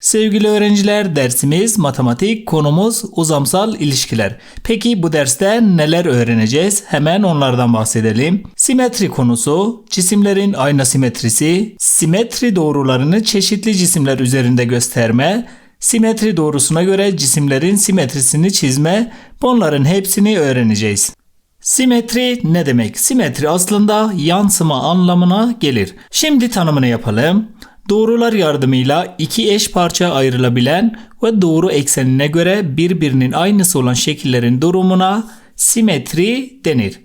Sevgili öğrenciler dersimiz matematik konumuz uzamsal ilişkiler. Peki bu derste neler öğreneceğiz? Hemen onlardan bahsedelim. Simetri konusu, cisimlerin ayna simetrisi, simetri doğrularını çeşitli cisimler üzerinde gösterme, simetri doğrusuna göre cisimlerin simetrisini çizme, bunların hepsini öğreneceğiz. Simetri ne demek? Simetri aslında yansıma anlamına gelir. Şimdi tanımını yapalım. Doğrular yardımıyla iki eş parça ayrılabilen ve doğru eksenine göre birbirinin aynısı olan şekillerin durumuna simetri denir.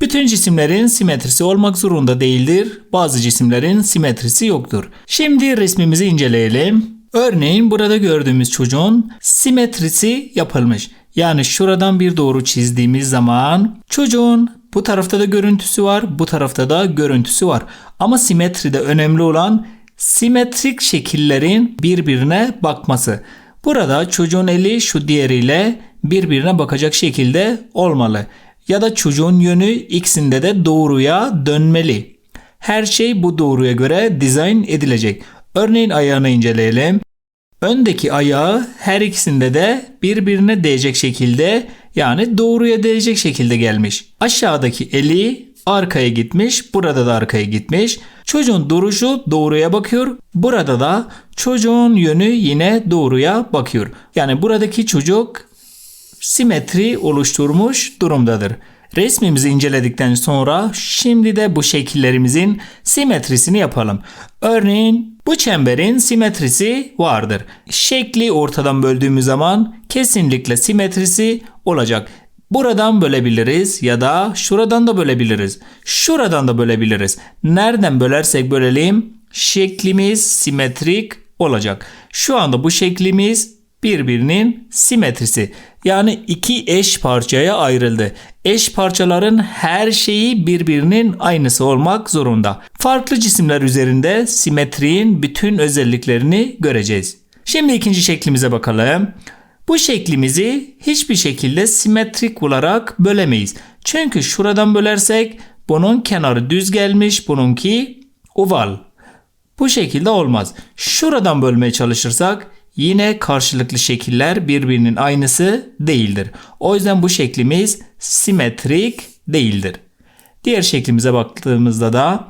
Bütün cisimlerin simetrisi olmak zorunda değildir. Bazı cisimlerin simetrisi yoktur. Şimdi resmimizi inceleyelim. Örneğin burada gördüğümüz çocuğun simetrisi yapılmış. Yani şuradan bir doğru çizdiğimiz zaman çocuğun bu tarafta da görüntüsü var, bu tarafta da görüntüsü var. Ama simetride önemli olan simetrik şekillerin birbirine bakması. Burada çocuğun eli şu diğeriyle birbirine bakacak şekilde olmalı. Ya da çocuğun yönü ikisinde de doğruya dönmeli. Her şey bu doğruya göre dizayn edilecek. Örneğin ayağını inceleyelim. Öndeki ayağı her ikisinde de birbirine değecek şekilde yani doğruya değecek şekilde gelmiş. Aşağıdaki eli arkaya gitmiş, burada da arkaya gitmiş. Çocuğun duruşu doğruya bakıyor. Burada da çocuğun yönü yine doğruya bakıyor. Yani buradaki çocuk simetri oluşturmuş durumdadır. Resmimizi inceledikten sonra şimdi de bu şekillerimizin simetrisini yapalım. Örneğin bu çemberin simetrisi vardır. Şekli ortadan böldüğümüz zaman kesinlikle simetrisi olacak. Buradan bölebiliriz ya da şuradan da bölebiliriz. Şuradan da bölebiliriz. Nereden bölersek bölelim şeklimiz simetrik olacak. Şu anda bu şeklimiz birbirinin simetrisi. Yani iki eş parçaya ayrıldı. Eş parçaların her şeyi birbirinin aynısı olmak zorunda. Farklı cisimler üzerinde simetriğin bütün özelliklerini göreceğiz. Şimdi ikinci şeklimize bakalım. Bu şeklimizi hiçbir şekilde simetrik olarak bölemeyiz. Çünkü şuradan bölersek bunun kenarı düz gelmiş, bununki oval. Bu şekilde olmaz. Şuradan bölmeye çalışırsak yine karşılıklı şekiller birbirinin aynısı değildir. O yüzden bu şeklimiz simetrik değildir. Diğer şeklimize baktığımızda da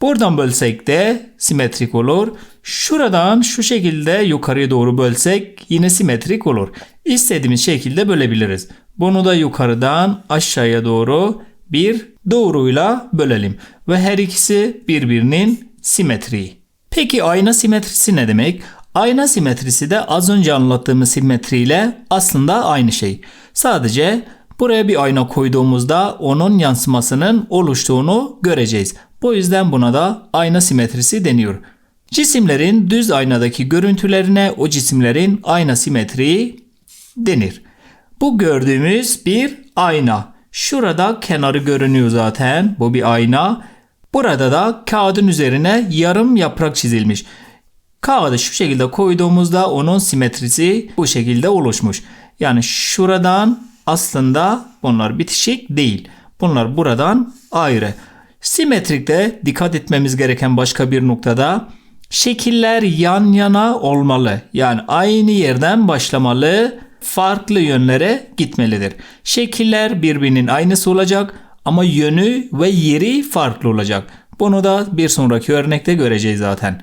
buradan bölsek de simetrik olur. Şuradan şu şekilde yukarıya doğru bölsek yine simetrik olur. İstediğimiz şekilde bölebiliriz. Bunu da yukarıdan aşağıya doğru bir doğruyla bölelim. Ve her ikisi birbirinin simetriği. Peki ayna simetrisi ne demek? Ayna simetrisi de az önce anlattığımız simetriyle aslında aynı şey. Sadece buraya bir ayna koyduğumuzda onun yansımasının oluştuğunu göreceğiz. Bu yüzden buna da ayna simetrisi deniyor. Cisimlerin düz aynadaki görüntülerine o cisimlerin ayna simetriği denir. Bu gördüğümüz bir ayna. Şurada kenarı görünüyor zaten. Bu bir ayna. Burada da kağıdın üzerine yarım yaprak çizilmiş. Kağıdı şu şekilde koyduğumuzda onun simetrisi bu şekilde oluşmuş. Yani şuradan aslında bunlar bitişik değil. Bunlar buradan ayrı. Simetrikte dikkat etmemiz gereken başka bir noktada şekiller yan yana olmalı. Yani aynı yerden başlamalı, farklı yönlere gitmelidir. Şekiller birbirinin aynısı olacak ama yönü ve yeri farklı olacak. Bunu da bir sonraki örnekte göreceğiz zaten.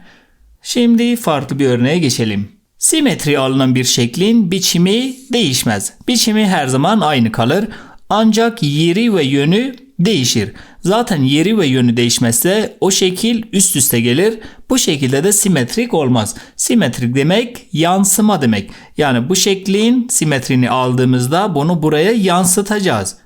Şimdi farklı bir örneğe geçelim. Simetri alınan bir şeklin biçimi değişmez. Biçimi her zaman aynı kalır. Ancak yeri ve yönü değişir. Zaten yeri ve yönü değişmezse o şekil üst üste gelir. Bu şekilde de simetrik olmaz. Simetrik demek yansıma demek. Yani bu şeklin simetrini aldığımızda bunu buraya yansıtacağız.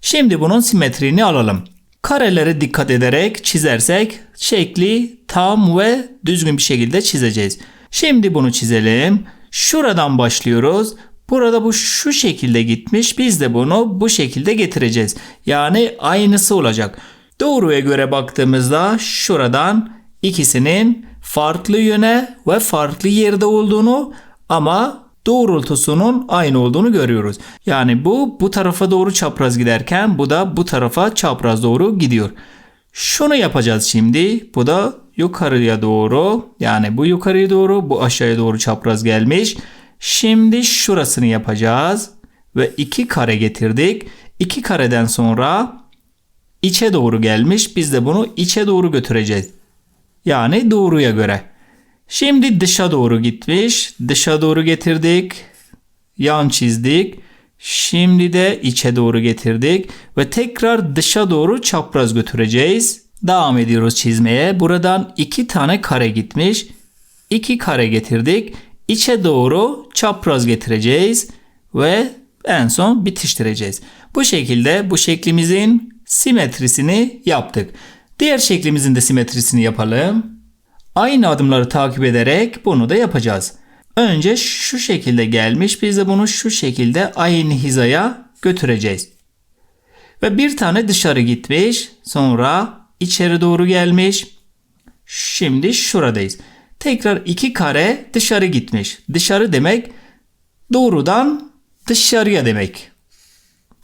Şimdi bunun simetrini alalım. Karelere dikkat ederek çizersek şekli tam ve düzgün bir şekilde çizeceğiz. Şimdi bunu çizelim. Şuradan başlıyoruz. Burada bu şu şekilde gitmiş. Biz de bunu bu şekilde getireceğiz. Yani aynısı olacak. Doğruya göre baktığımızda şuradan ikisinin farklı yöne ve farklı yerde olduğunu ama doğrultusunun aynı olduğunu görüyoruz. Yani bu bu tarafa doğru çapraz giderken bu da bu tarafa çapraz doğru gidiyor. Şunu yapacağız şimdi. Bu da yukarıya doğru yani bu yukarıya doğru bu aşağıya doğru çapraz gelmiş. Şimdi şurasını yapacağız ve iki kare getirdik. İki kareden sonra içe doğru gelmiş. Biz de bunu içe doğru götüreceğiz. Yani doğruya göre. Şimdi dışa doğru gitmiş. Dışa doğru getirdik. Yan çizdik. Şimdi de içe doğru getirdik ve tekrar dışa doğru çapraz götüreceğiz. Devam ediyoruz çizmeye. Buradan iki tane kare gitmiş. İki kare getirdik. İçe doğru çapraz getireceğiz ve en son bitiştireceğiz. Bu şekilde bu şeklimizin simetrisini yaptık. Diğer şeklimizin de simetrisini yapalım. Aynı adımları takip ederek bunu da yapacağız. Önce şu şekilde gelmiş. Biz de bunu şu şekilde aynı hizaya götüreceğiz. Ve bir tane dışarı gitmiş. Sonra içeri doğru gelmiş. Şimdi şuradayız. Tekrar iki kare dışarı gitmiş. Dışarı demek doğrudan dışarıya demek.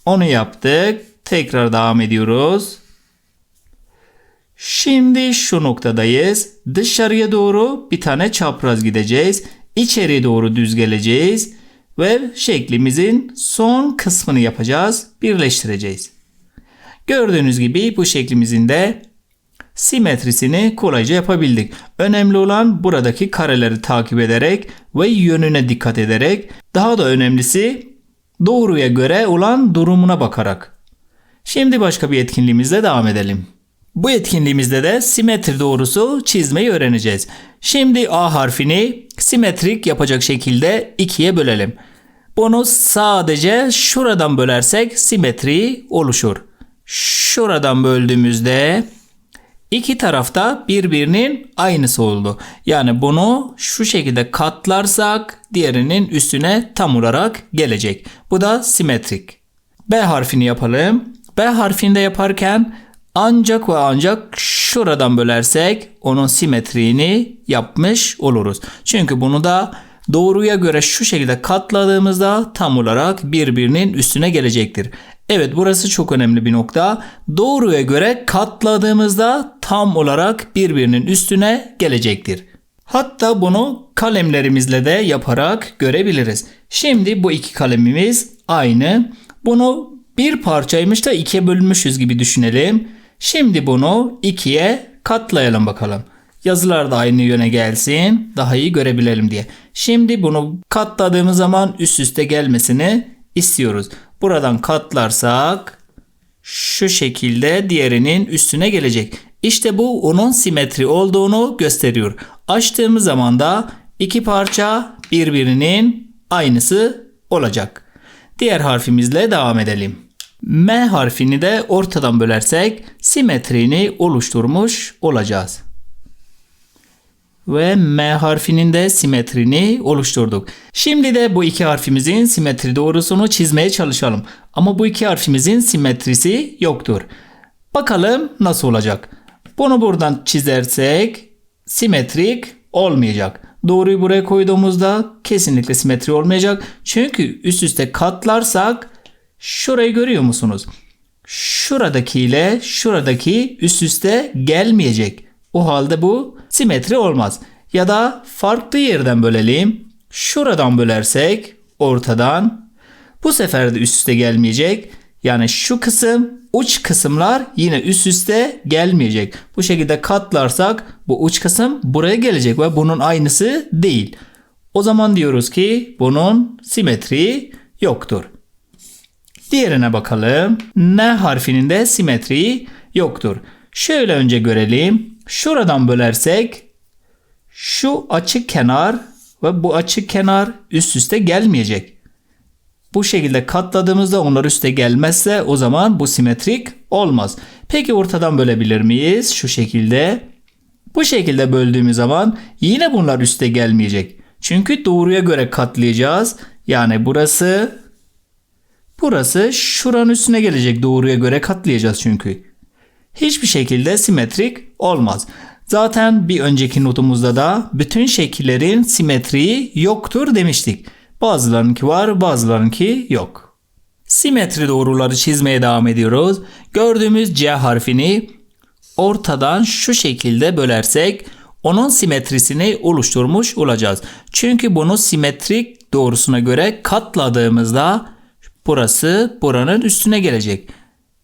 Onu yaptık. Tekrar devam ediyoruz. Şimdi şu noktadayız. Dışarıya doğru bir tane çapraz gideceğiz. İçeri doğru düz geleceğiz ve şeklimizin son kısmını yapacağız. Birleştireceğiz. Gördüğünüz gibi bu şeklimizin de simetrisini kolayca yapabildik. Önemli olan buradaki kareleri takip ederek ve yönüne dikkat ederek daha da önemlisi doğruya göre olan durumuna bakarak. Şimdi başka bir etkinliğimizle devam edelim. Bu etkinliğimizde de simetri doğrusu çizmeyi öğreneceğiz. Şimdi A harfini simetrik yapacak şekilde ikiye bölelim. Bunu sadece şuradan bölersek simetri oluşur. Şuradan böldüğümüzde iki tarafta birbirinin aynısı oldu. Yani bunu şu şekilde katlarsak diğerinin üstüne tam olarak gelecek. Bu da simetrik. B harfini yapalım. B harfini de yaparken ancak ve ancak şuradan bölersek onun simetriğini yapmış oluruz. Çünkü bunu da doğruya göre şu şekilde katladığımızda tam olarak birbirinin üstüne gelecektir. Evet burası çok önemli bir nokta. Doğruya göre katladığımızda tam olarak birbirinin üstüne gelecektir. Hatta bunu kalemlerimizle de yaparak görebiliriz. Şimdi bu iki kalemimiz aynı. Bunu bir parçaymış da ikiye bölünmüşüz gibi düşünelim. Şimdi bunu ikiye katlayalım bakalım. Yazılar da aynı yöne gelsin. Daha iyi görebilelim diye. Şimdi bunu katladığımız zaman üst üste gelmesini istiyoruz. Buradan katlarsak şu şekilde diğerinin üstüne gelecek. İşte bu onun simetri olduğunu gösteriyor. Açtığımız zaman da iki parça birbirinin aynısı olacak. Diğer harfimizle devam edelim. M harfini de ortadan bölersek simetrini oluşturmuş olacağız. Ve M harfinin de simetrini oluşturduk. Şimdi de bu iki harfimizin simetri doğrusunu çizmeye çalışalım. Ama bu iki harfimizin simetrisi yoktur. Bakalım nasıl olacak. Bunu buradan çizersek simetrik olmayacak. Doğruyu buraya koyduğumuzda kesinlikle simetri olmayacak. Çünkü üst üste katlarsak Şurayı görüyor musunuz? Şuradaki ile şuradaki üst üste gelmeyecek. O halde bu simetri olmaz. Ya da farklı yerden bölelim. Şuradan bölersek ortadan bu sefer de üst üste gelmeyecek. Yani şu kısım uç kısımlar yine üst üste gelmeyecek. Bu şekilde katlarsak bu uç kısım buraya gelecek ve bunun aynısı değil. O zaman diyoruz ki bunun simetri yoktur. Diğerine bakalım. N harfinin de simetriği yoktur. Şöyle önce görelim. Şuradan bölersek şu açık kenar ve bu açık kenar üst üste gelmeyecek. Bu şekilde katladığımızda onlar üste gelmezse o zaman bu simetrik olmaz. Peki ortadan bölebilir miyiz? Şu şekilde. Bu şekilde böldüğümüz zaman yine bunlar üste gelmeyecek. Çünkü doğruya göre katlayacağız. Yani burası Burası şuranın üstüne gelecek doğruya göre katlayacağız çünkü. Hiçbir şekilde simetrik olmaz. Zaten bir önceki notumuzda da bütün şekillerin simetriği yoktur demiştik. Bazılarınki var bazılarınki yok. Simetri doğruları çizmeye devam ediyoruz. Gördüğümüz C harfini ortadan şu şekilde bölersek onun simetrisini oluşturmuş olacağız. Çünkü bunu simetrik doğrusuna göre katladığımızda burası buranın üstüne gelecek.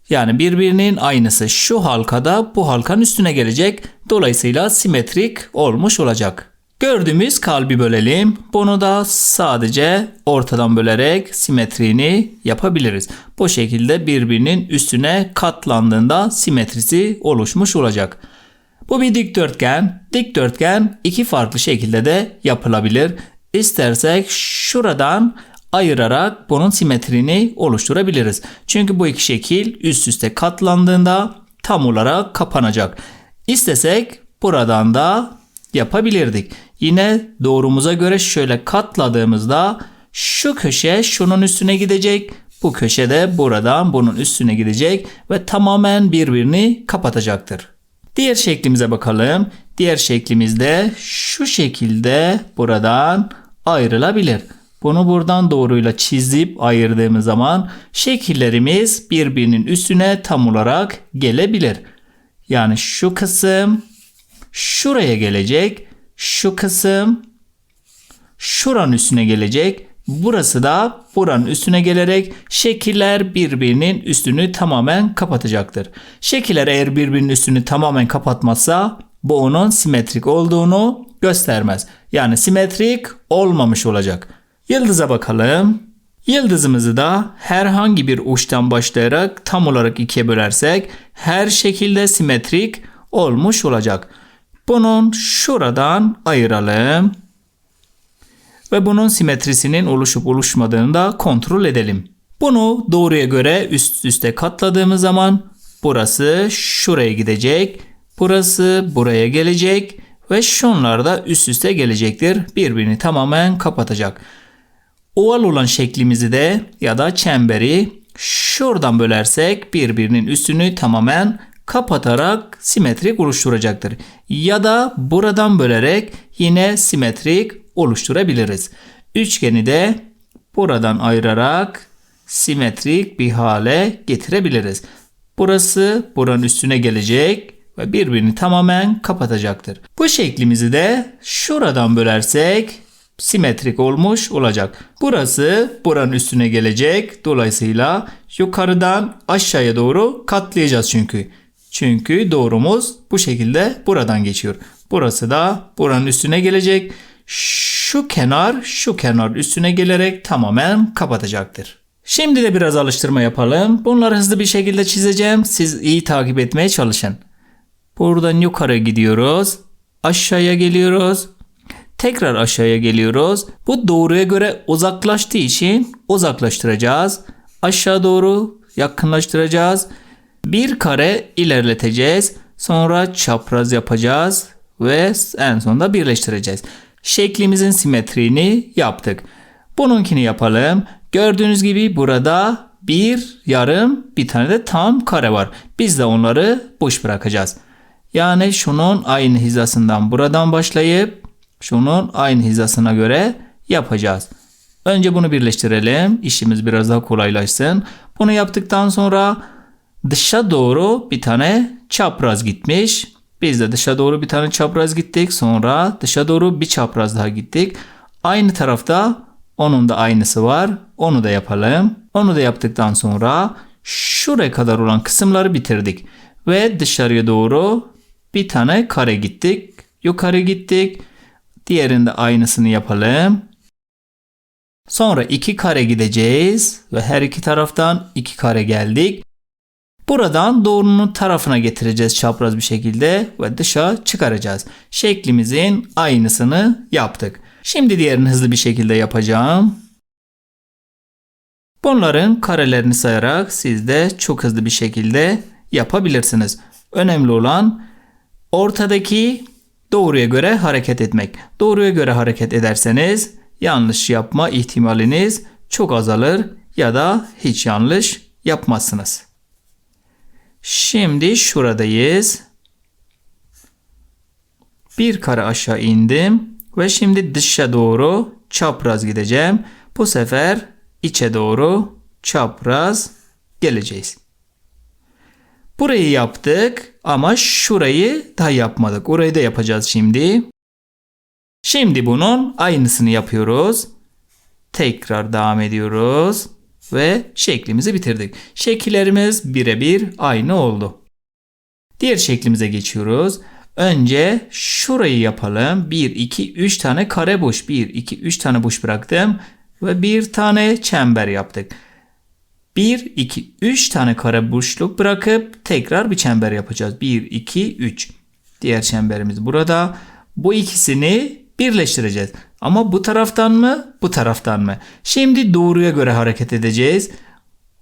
Yani birbirinin aynısı şu halkada bu halkanın üstüne gelecek. Dolayısıyla simetrik olmuş olacak. Gördüğümüz kalbi bölelim. Bunu da sadece ortadan bölerek simetriğini yapabiliriz. Bu şekilde birbirinin üstüne katlandığında simetrisi oluşmuş olacak. Bu bir dikdörtgen. Dikdörtgen iki farklı şekilde de yapılabilir. İstersek şuradan ayırarak bunun simetrini oluşturabiliriz. Çünkü bu iki şekil üst üste katlandığında tam olarak kapanacak. İstesek buradan da yapabilirdik. Yine doğrumuza göre şöyle katladığımızda şu köşe şunun üstüne gidecek. Bu köşe de buradan bunun üstüne gidecek ve tamamen birbirini kapatacaktır. Diğer şeklimize bakalım. Diğer şeklimizde şu şekilde buradan ayrılabilir. Bunu buradan doğruyla çizip ayırdığımız zaman şekillerimiz birbirinin üstüne tam olarak gelebilir. Yani şu kısım şuraya gelecek. Şu kısım şuranın üstüne gelecek. Burası da buranın üstüne gelerek şekiller birbirinin üstünü tamamen kapatacaktır. Şekiller eğer birbirinin üstünü tamamen kapatmazsa bu onun simetrik olduğunu göstermez. Yani simetrik olmamış olacak. Yıldıza bakalım. Yıldızımızı da herhangi bir uçtan başlayarak tam olarak ikiye bölersek her şekilde simetrik olmuş olacak. Bunun şuradan ayıralım. Ve bunun simetrisinin oluşup oluşmadığını da kontrol edelim. Bunu doğruya göre üst üste katladığımız zaman burası şuraya gidecek. Burası buraya gelecek ve şunlar da üst üste gelecektir. Birbirini tamamen kapatacak. Oval olan şeklimizi de ya da çemberi şuradan bölersek birbirinin üstünü tamamen kapatarak simetrik oluşturacaktır. Ya da buradan bölerek yine simetrik oluşturabiliriz. Üçgeni de buradan ayırarak simetrik bir hale getirebiliriz. Burası buranın üstüne gelecek ve birbirini tamamen kapatacaktır. Bu şeklimizi de şuradan bölersek simetrik olmuş olacak. Burası buranın üstüne gelecek. Dolayısıyla yukarıdan aşağıya doğru katlayacağız çünkü. Çünkü doğrumuz bu şekilde buradan geçiyor. Burası da buranın üstüne gelecek. Şu kenar şu kenar üstüne gelerek tamamen kapatacaktır. Şimdi de biraz alıştırma yapalım. Bunları hızlı bir şekilde çizeceğim. Siz iyi takip etmeye çalışın. Buradan yukarı gidiyoruz. Aşağıya geliyoruz. Tekrar aşağıya geliyoruz. Bu doğruya göre uzaklaştığı için uzaklaştıracağız. Aşağı doğru yakınlaştıracağız. Bir kare ilerleteceğiz. Sonra çapraz yapacağız ve en sonunda birleştireceğiz. Şeklimizin simetriğini yaptık. Bununkini yapalım. Gördüğünüz gibi burada bir yarım bir tane de tam kare var. Biz de onları boş bırakacağız. Yani şunun aynı hizasından buradan başlayıp şunun aynı hizasına göre yapacağız. Önce bunu birleştirelim. İşimiz biraz daha kolaylaşsın. Bunu yaptıktan sonra dışa doğru bir tane çapraz gitmiş. Biz de dışa doğru bir tane çapraz gittik. Sonra dışa doğru bir çapraz daha gittik. Aynı tarafta onun da aynısı var. Onu da yapalım. Onu da yaptıktan sonra şuraya kadar olan kısımları bitirdik. Ve dışarıya doğru bir tane kare gittik. Yukarı gittik. Diğerinde aynısını yapalım. Sonra iki kare gideceğiz ve her iki taraftan iki kare geldik. Buradan doğrunun tarafına getireceğiz çapraz bir şekilde ve dışa çıkaracağız. Şeklimizin aynısını yaptık. Şimdi diğerini hızlı bir şekilde yapacağım. Bunların karelerini sayarak siz de çok hızlı bir şekilde yapabilirsiniz. Önemli olan ortadaki doğruya göre hareket etmek. Doğruya göre hareket ederseniz yanlış yapma ihtimaliniz çok azalır ya da hiç yanlış yapmazsınız. Şimdi şuradayız. Bir kare aşağı indim ve şimdi dışa doğru çapraz gideceğim. Bu sefer içe doğru çapraz geleceğiz. Burayı yaptık ama şurayı da yapmadık. Orayı da yapacağız şimdi. Şimdi bunun aynısını yapıyoruz. Tekrar devam ediyoruz ve şeklimizi bitirdik. Şekillerimiz birebir aynı oldu. Diğer şeklimize geçiyoruz. Önce şurayı yapalım. 1, 2, 3 tane kare boş. 1, 2, 3 tane boş bıraktım. Ve bir tane çember yaptık. 1, 2, 3 tane kare boşluk bırakıp tekrar bir çember yapacağız. 1, 2, 3. Diğer çemberimiz burada. Bu ikisini birleştireceğiz. Ama bu taraftan mı, bu taraftan mı? Şimdi doğruya göre hareket edeceğiz.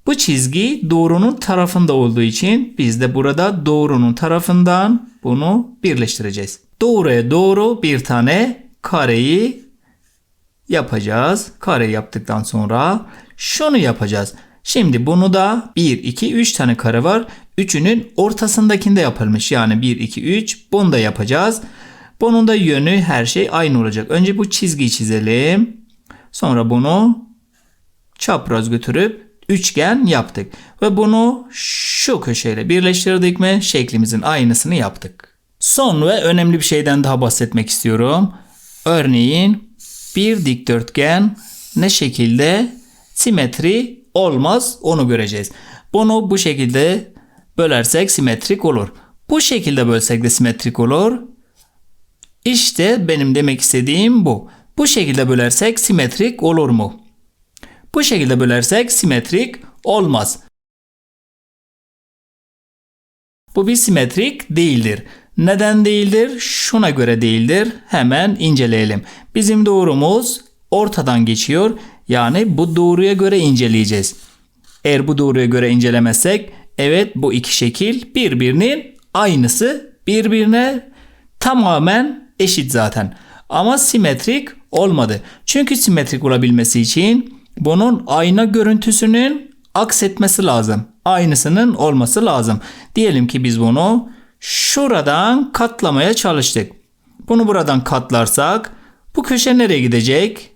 Bu çizgi doğrunun tarafında olduğu için biz de burada doğrunun tarafından bunu birleştireceğiz. Doğruya doğru bir tane kareyi yapacağız. Kare yaptıktan sonra şunu yapacağız. Şimdi bunu da 1, 2, 3 tane kare var. Üçünün ortasındakinde yapılmış. Yani 1, 2, 3 bunu da yapacağız. Bunun da yönü her şey aynı olacak. Önce bu çizgiyi çizelim. Sonra bunu çapraz götürüp üçgen yaptık. Ve bunu şu köşeyle birleştirdik mi şeklimizin aynısını yaptık. Son ve önemli bir şeyden daha bahsetmek istiyorum. Örneğin bir dikdörtgen ne şekilde simetri olmaz onu göreceğiz. Bunu bu şekilde bölersek simetrik olur. Bu şekilde bölsek de simetrik olur. İşte benim demek istediğim bu. Bu şekilde bölersek simetrik olur mu? Bu şekilde bölersek simetrik olmaz. Bu bir simetrik değildir. Neden değildir? Şuna göre değildir. Hemen inceleyelim. Bizim doğrumuz ortadan geçiyor. Yani bu doğruya göre inceleyeceğiz. Eğer bu doğruya göre incelemezsek evet bu iki şekil birbirinin aynısı. Birbirine tamamen eşit zaten. Ama simetrik olmadı. Çünkü simetrik olabilmesi için bunun ayna görüntüsünün aksetmesi lazım. Aynısının olması lazım. Diyelim ki biz bunu şuradan katlamaya çalıştık. Bunu buradan katlarsak bu köşe nereye gidecek?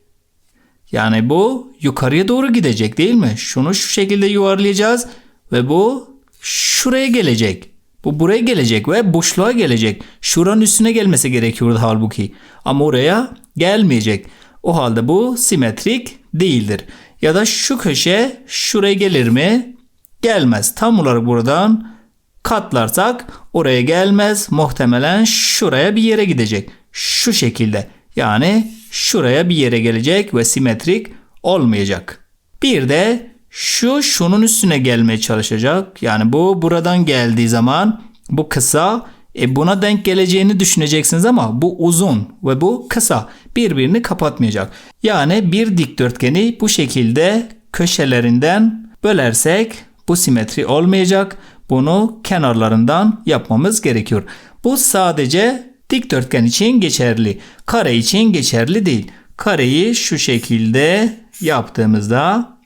Yani bu yukarıya doğru gidecek değil mi? Şunu şu şekilde yuvarlayacağız ve bu şuraya gelecek. Bu buraya gelecek ve boşluğa gelecek. Şuranın üstüne gelmesi gerekiyordu halbuki. Ama oraya gelmeyecek. O halde bu simetrik değildir. Ya da şu köşe şuraya gelir mi? Gelmez. Tam olarak buradan katlarsak oraya gelmez. Muhtemelen şuraya bir yere gidecek. Şu şekilde. Yani şuraya bir yere gelecek ve simetrik olmayacak. Bir de şu şunun üstüne gelmeye çalışacak. Yani bu buradan geldiği zaman bu kısa e buna denk geleceğini düşüneceksiniz ama bu uzun ve bu kısa birbirini kapatmayacak. Yani bir dikdörtgeni bu şekilde köşelerinden bölersek bu simetri olmayacak. Bunu kenarlarından yapmamız gerekiyor. Bu sadece dikdörtgen için geçerli. Kare için geçerli değil. Kareyi şu şekilde yaptığımızda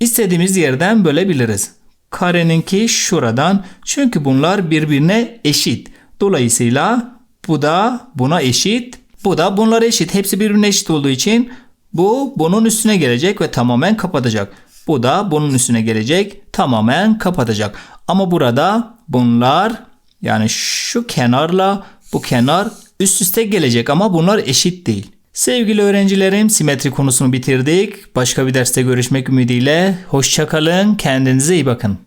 istediğimiz yerden bölebiliriz. Kareninki şuradan çünkü bunlar birbirine eşit. Dolayısıyla bu da buna eşit. Bu da bunlara eşit. Hepsi birbirine eşit olduğu için bu bunun üstüne gelecek ve tamamen kapatacak. Bu da bunun üstüne gelecek, tamamen kapatacak. Ama burada bunlar yani şu kenarla bu kenar üst üste gelecek ama bunlar eşit değil. Sevgili öğrencilerim simetri konusunu bitirdik. Başka bir derste görüşmek ümidiyle. Hoşçakalın. Kendinize iyi bakın.